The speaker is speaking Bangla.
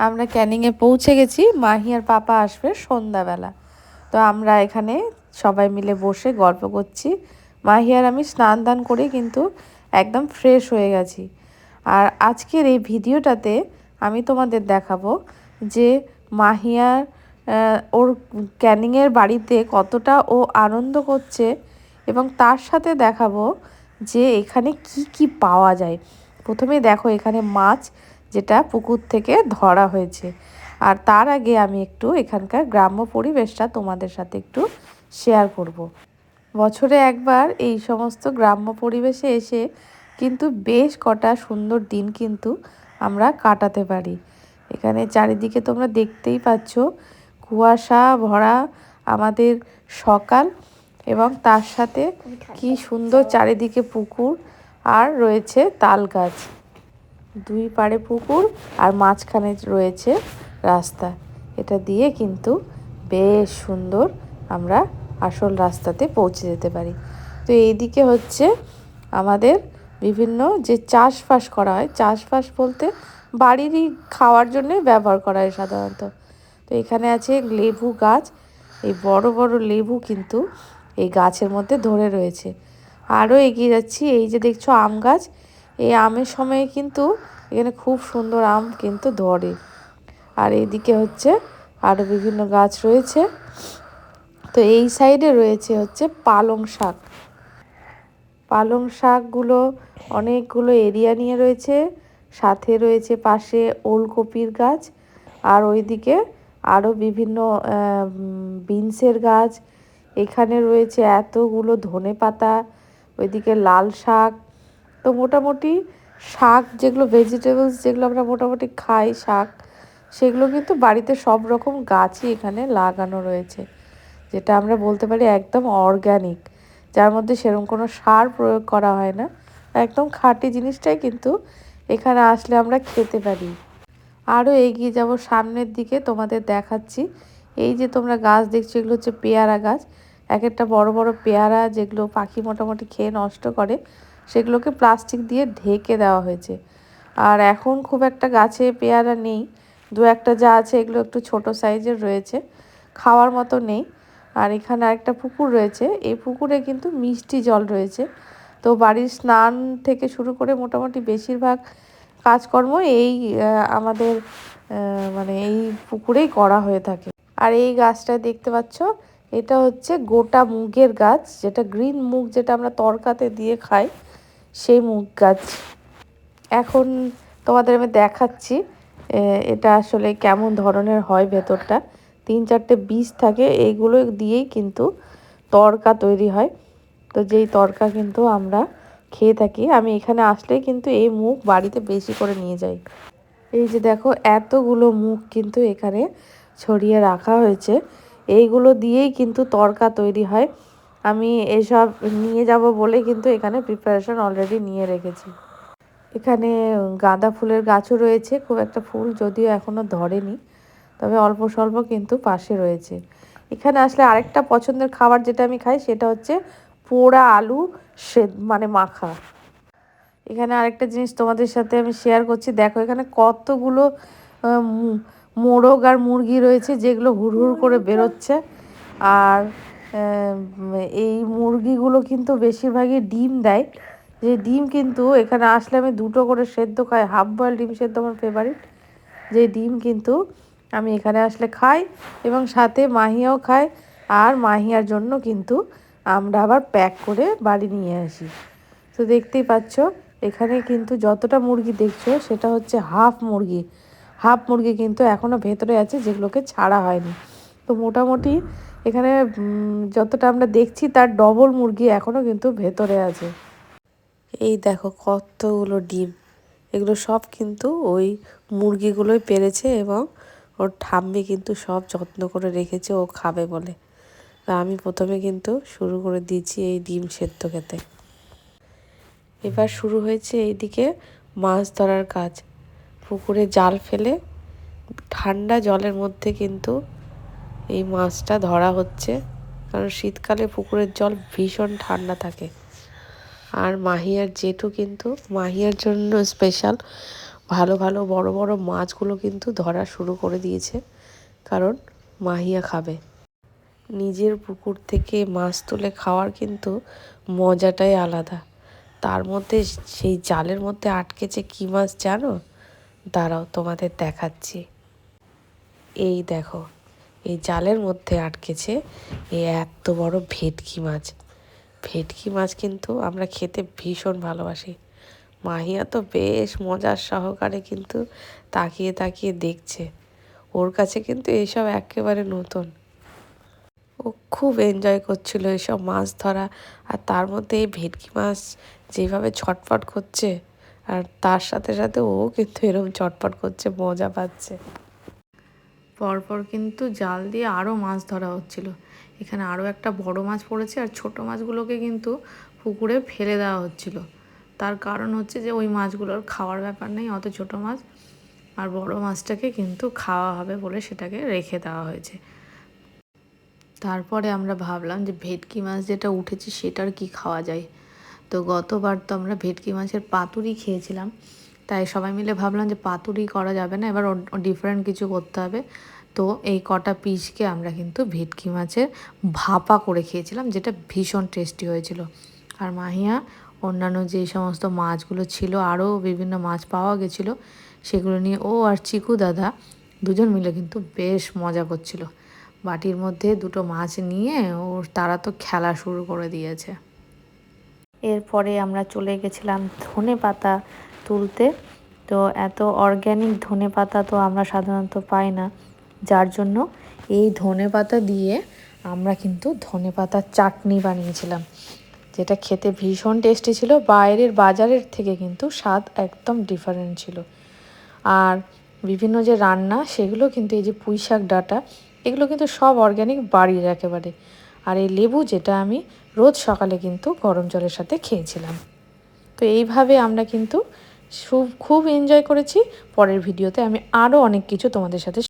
আমরা ক্যানিংয়ে পৌঁছে গেছি, মাহি আর পাপা আসবে সন্ধ্যাবেলা। তো আমরা এখানে সবাই মিলে বসে গল্প করছি। মাহি আর আমি স্নান দান করে কিন্তু একদম ফ্রেশ হয়ে গেছি। আর আজকের এই ভিডিওটাতে আমি তোমাদের দেখাবো যে মাহিয়ার ওর ক্যানিংয়ের বাড়িতে কতটা ও আনন্দ করছে এবং তার সাথে দেখাবো যে এখানে কি কি পাওয়া যায়। প্রথমে দেখো এখানে মাছ যেটা পুকুর থেকে ধরা হয়েছে। আর তার আগে আমি একটু এখানকার গ্রাম্য পরিবেশটা তোমাদের সাথে একটু শেয়ার করব। বছরে একবার এই সমস্ত গ্রাম্য পরিবেশে এসে কিন্তু বেশ কটা সুন্দর দিন কিন্তু আমরা কাটাতে পারি। এখানে চারিদিকে তোমরা দেখতেই পাচ্ছ, কুয়াশা ভরা আমাদের সকাল এবং তার সাথে কি সুন্দর চারিদিকে পুকুর আর রয়েছে তাল গাছ। দুই পাড়ে পুকুর আর মাঝখানে রয়েছে রাস্তা। এটা দিয়ে কিন্তু বেশ সুন্দর আমরা আসল রাস্তাতে পৌঁছে যেতে পারি। তো এইদিকে হচ্ছে আমাদের বিভিন্ন যে চাষবাস করা হয়, চাষবাস বলতে বাড়িরই খাওয়ার জন্যই ব্যবহার করা হয় সাধারণত। তো এখানে আছে লেবু গাছ, এই বড় বড় লেবু কিন্তু এই গাছের মধ্যে ধরে রয়েছে। আরও এগিয়ে যাচ্ছি, এই যে দেখছ আম গাছ এই আমের সময়ে কিন্তু এখানে খুব সুন্দর আম কিন্তু ধরে। আর এইদিকে হচ্ছে আরও বিভিন্ন গাছ রয়েছে। তো এই সাইডে রয়েছে হচ্ছে পালং শাক। পালং শাকগুলো অনেকগুলো এরিয়া নিয়ে রয়েছে। সাথে রয়েছে পাশে ওলকপির গাছ। আর ওইদিকে আরও বিভিন্ন বিনসের গাছ। এখানে রয়েছে এতগুলো ধনে পাতা ওইদিকে লাল শাক। তো মোটামুটি শাক যেগুলো ভেজিটেবলস যেগুলো আমরা মোটামুটি খাই, শাক, সেগুলো কিন্তু বাড়িতে সব রকম গাছই এখানে লাগানো রয়েছে। যেটা আমরা বলতে পারি একদম অর্গ্যানিক যার মধ্যে সেরকম কোনো সার প্রয়োগ করা হয় না। একদম খাঁটি জিনিসটাই কিন্তু এখানে আসলে আমরা খেতে পারি। আরও এগিয়ে যাব সামনের দিকে, তোমাদের দেখাচ্ছি। এই যে তোমরা গাছ দেখছ, এগুলো হচ্ছে পেয়ারা গাছ। এক একটা বড় বড় পেয়ারা যেগুলো পাখি মোটামুটি খেয়ে নষ্ট করে সেগুলোকে প্লাস্টিক দিয়ে ঢেকে দেওয়া হয়েছে। আর এখন খুব একটা গাছে পেয়ারা নেই, দু একটা যা আছে এগুলো একটু ছোট সাইজের রয়েছে, খাওয়ার মতো নেই। আর এখানে আরেকটা পুকুর রয়েছে, এই পুকুরে কিন্তু মিষ্টি জল রয়েছে। তো বাড়ির স্নান থেকে শুরু করে মোটামুটি বেশিরভাগ কাজকর্ম এই আমাদের মানে এই পুকুরেই করা হয়ে থাকে। আর এই গাছটা দেখতে পাচ্ছ, এটা হচ্ছে গোটা মুগের গাছ, যেটা গ্রিন মুগ যেটা আমরা তরকাতে দিয়ে খাই। সেই মুগ গাছ। এখন তোমাদের আমি দেখাচ্ছি এটা আসলে কেমন ধরনের হয় ভেতরটা। তিন চারটে বীজ থাকে এইগুলো দিয়েই কিন্তু তরকা তৈরি হয়। তো যেই তরকা কিন্তু আমরা খেয়ে থাকি, আমি এখানে আসলে কিন্তু এই মুখ বাড়িতে বেশি করে নিয়ে যাই। এই যে দেখো, এতগুলো মুখ কিন্তু এখানে ছড়িয়ে রাখা হয়েছে। এইগুলো দিয়েই কিন্তু তরকা তৈরি হয়। আমি এসব নিয়ে যাব বলে কিন্তু এখানে প্রিপারেশন অলরেডি নিয়ে রেখেছি। এখানে গাঁদা ফুলের গাছও রয়েছে, খুব একটা ফুল যদিও এখনও ধরেনি, তবে অল্প স্বল্প কিন্তু পাশে রয়েছে। এখানে আসলে আরেকটা পছন্দের খাবার যেটা আমি খাই সেটা হচ্ছে পোড়া আলু সে মানে মাখা। এখানে আরেকটা জিনিস তোমাদের সাথে আমি শেয়ার করছি, দেখো এখানে কতগুলো মোরগ আর মুরগি রয়েছে যেগুলো হুড় হুড় করে বেরোচ্ছে। আর এই মুরগিগুলো কিন্তু বেশিরভাগই ডিম দেয়। যে ডিম কিন্তু এখানে আসলে আমি দুটো করে সেদ্ধ খাই হাফ বয়েল ডিম সেদ্ধ আমার ফেভারিট যে ডিম কিন্তু আমি এখানে আসলে খাই এবং সাথে মাহিয়াও খায় আর মাহিয়ার জন্য কিন্তু আমরা আবার প্যাক করে বাড়ি নিয়ে আসি। তো দেখতেই পাচ্ছ, এখানে কিন্তু যতটা মুরগি দেখছ সেটা হচ্ছে হাফ মুরগি। হাফ মুরগি কিন্তু এখনও ভেতরে আছে যেগুলোকে ছাড়া হয়নি। তো মোটামুটি এখানে যতটা আমরা দেখছি তার ডবল মুরগি এখনও কিন্তু ভেতরে আছে। এই দেখো কতগুলো ডিম। এগুলো সব কিন্তু ওই মুরগিগুলোই পেরেছে এবং ওর ঠাম্মি কিন্তু সব যত্ন করে রেখেছে, ও খাবে বলে। আমি প্রথমে কিন্তু শুরু করে দিয়েছি এই ডিম সেদ্ধ খেতে। এবার শুরু হয়েছে এইদিকে মাছ ধরার কাজ। পুকুরে জাল ফেলে ঠান্ডা জলের মধ্যে কিন্তু এই মাছটা ধরা হচ্ছে। কারণ শীতকালে পুকুরের জল ভীষণ ঠান্ডা থাকে। আর মাহিয়ার জেঠু কিন্তু, মাহিয়ার জন্য স্পেশাল ভালো ভালো বড় বড় মাছগুলো কিন্তু ধরা শুরু করে দিয়েছে। কারণ মাহিয়া খাবে। নিজের পুকুর থেকে মাছ তুলে খাওয়ার কিন্তু মজাটাই আলাদা। তার মধ্যে সেই জালের মধ্যে আটকেছে কী মাছ জানো? দাঁড়াও তোমাদের দেখাচ্ছি। এই দেখো এই জালের মধ্যে আটকেছে এই এত বড় ভেটকি মাছ। ভেটকি মাছ কিন্তু আমরা খেতে ভীষণ ভালোবাসি। মাহিয়া তো বেশ মজার সহকারে কিন্তু তাকিয়ে তাকিয়ে দেখছে। ওর কাছে কিন্তু এইসব একেবারে নতুন। ও খুব এনজয় করছিল এইসব মাছ ধরা আর তার মধ্যে এই ভেটকি মাছ যেভাবে ছটফট করছে আর তার সাথে সাথে ও কিন্তু এরকম চটপট করছে, মজা পাচ্ছে। পরপর কিন্তু জাল দিয়ে আরও মাছ ধরা হচ্ছিল। এখানে আরও একটা বড় মাছ পড়েছে আর ছোট মাছগুলোকে কিন্তু পুকুরে ফেলে দেওয়া হচ্ছিল। তার কারণ হচ্ছে যে ওই মাছগুলোর খাওয়ার ব্যাপার নেই, অত ছোট মাছ। আর বড় মাছটাকে কিন্তু খাওয়া হবে বলে সেটাকে রেখে দেওয়া হয়েছে। তারপরে আমরা ভাবলাম যে ভেটকি মাছ যেটা উঠেছে সেটার কি খাওয়া যায়? তো গতবার তো আমরা ভেটকি মাছের পাতুরি খেয়েছিলাম। তাই সবাই মিলে ভাবলাম যে পাতুরি করা যাবে না, এবার ডিফারেন্ট কিছু করতে হবে। তো এই কটা পিসকে আমরা কিন্তু ভেটকি মাছের ভাপা করে খেয়েছিলাম, যেটা ভীষণ টেস্টি হয়েছিল। আর মাহিয়া, অন্যান্য যে সমস্ত মাছগুলো ছিল, আরও বিভিন্ন মাছ পাওয়া গেছিল, সেগুলো নিয়ে ও আর চিকু দাদা দুজন মিলে কিন্তু বেশ মজা করছিল। বাটির মধ্যে দুটো মাছ নিয়ে ওর, তারা তো খেলা শুরু করে দিয়েছে। এরপরে আমরা চলে গেছিলাম ধনে পাতা তুলতে। তো এত অর্গ্যানিক ধনে পাতা তো আমরা সাধারণত পাই না। যার জন্য এই ধনে পাতা দিয়ে আমরা কিন্তু ধনে পাতার চাটনি বানিয়েছিলাম। যেটা খেতে ভীষণ টেস্টি ছিল। বাইরের বাজারের থেকে কিন্তু স্বাদ একদম ডিফারেন্ট ছিল। আর বিভিন্ন যে রান্না, সেগুলো কিন্তু এই যে পুঁই শাক ডাটা, এগুলো কিন্তু সব অর্গ্যানিক বাড়ির একেবারে। আর এই লেবু যেটা আমি রোজ সকালে কিন্তু গরম জলের সাথে খেয়েছিলাম। তো এইভাবে আমরা কিন্তু খুব এনজয় করেছি। পরের ভিডিওতে আমি আরও অনেক কিছু তোমাদের সাথে